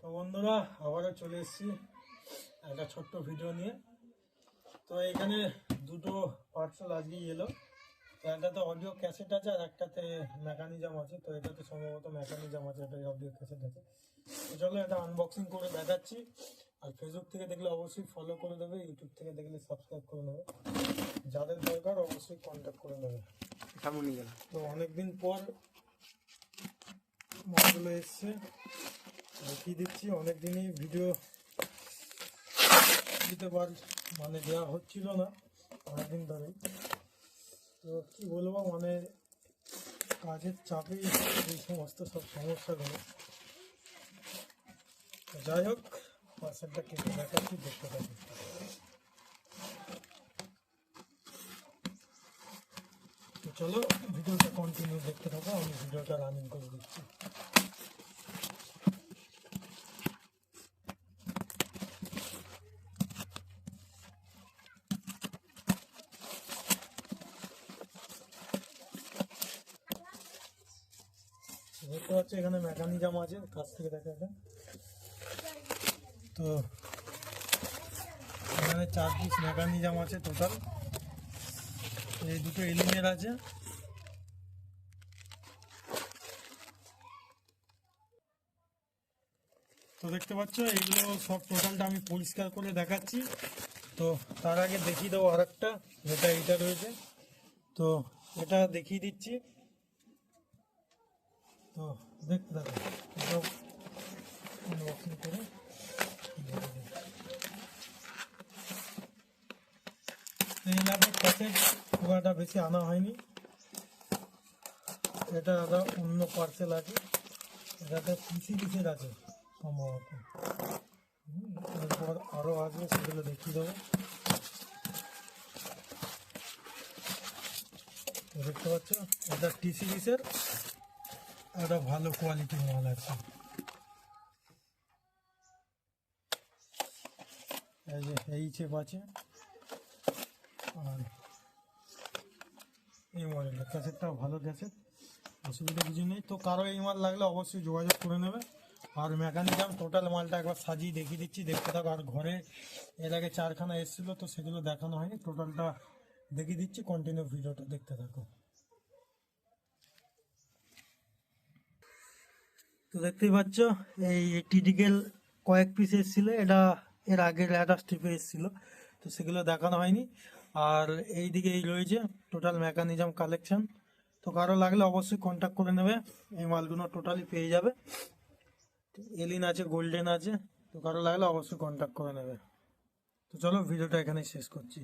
তো বন্ধুরা আবারও চলে এসেছি একটা ছোট্ট ভিডিও নিয়ে। তো এখানে দুটো পার্সেল আজকে এলো। তো একটাতে অডিও ক্যাসেট আছে আর একটাতে মেকানিজম আছে। তো এটাতে সম্ভবত মেকানিজম আছে এটা অডিও ক্যাসেট আছে। তো চলো এটা আনবক্সিং করে দেখাচ্ছি। আর ফেসবুক থেকে দেখলে অবশ্যই ফলো করে দেবে ইউটিউব থেকে দেখলে সাবস্ক্রাইব করে নেবে। যাদের দরকার অবশ্যই কন্ট্যাক্ট করে নেবে। তো অনেকদিন পর মালগুলো এসছে। দেখিয়ে দিচ্ছি, অনেকদিনই ভিডিও দিতে পার মানে দেওয়া হচ্ছিল না অনেকদিন ধরেই। তো কি বলব মানে কাজের চাপেই এই সমস্ত সব সমস্যাগুলো। যাই হোক পার্সেলটা কেটে দেখাচ্ছি, দেখতে তো চলো ভিডিওটা কন্টিনিউ দেখতে থাকো, আমি ভিডিওটা রানিং করে দিচ্ছি। দেখতে পাচ্ছ এখানে মেকানিজম আছে, কাছ থেকে দেখা এটা। তো এখানে চার পিস মেকানিজম আছে টোটাল এই দুটো এলিমের আছে। তো দেখতে পাচ্ছ, এইগুলো সব টোটালটা আমি পরিষ্কার করে দেখাচ্ছি। তো তার আগে দেখিয়ে দেবো আর একটা যেটা এইটা রয়েছে। তো এটা দেখিয়ে দিচ্ছি। তো দেখতে থাকো করে এই ল্যাপের প্যাকেট খুব একটা বেশি আনা হয়নি। এটা আদা অন্য পার্সেল আছে। এটাতে পিসি পিসের আছে সম্ভবত। এরপর আরও আসবে সেগুলো দেখিয়ে দেবো। দেখতে পাচ্ছ? এটা টিসি পিসের একটা ভালো কোয়ালিটির মাল আছে। এই চেপ আছে। আর এই মডেলটা ক্যাসেটটাও ভালো ক্যাসেট অসুবিধা কিছু নেই। তো কারও এই মাল লাগলে অবশ্যই যোগাযোগ করে নেবে। আর মেকানিজম টোটাল মালটা একবার সাজিয়ে দেখিয়ে দিচ্ছি। দেখতে থাকো, আর ঘরে এর আগে চারখানা এসেছিল, তো সেগুলো দেখানো হয়নি। টোটালটা দেখিয়ে দিচ্ছি। কন্টিনিউ ভিডিওটা দেখতে থাকো। তো দেখতেই পাচ্ছ, এই টিডিকেল কয়েক পিস এসেছিল, এটা এর আগের একটা স্ট্রিপে এসেছিল, তো সেগুলো দেখানো হয়নি। আর এই দিকে এই রয়েছে টোটাল মেকানিজম কালেকশন তো কারও লাগলে অবশ্যই কন্ট্যাক্ট করে নেবে, এই মালগুলো টোটালি পেয়ে যাবে। এলিন আছে গোল্ডেন আছে, তো কারও লাগলে অবশ্যই কন্ট্যাক্ট করে নেবে। তো চলো ভিডিওটা এখানেই শেষ করছি।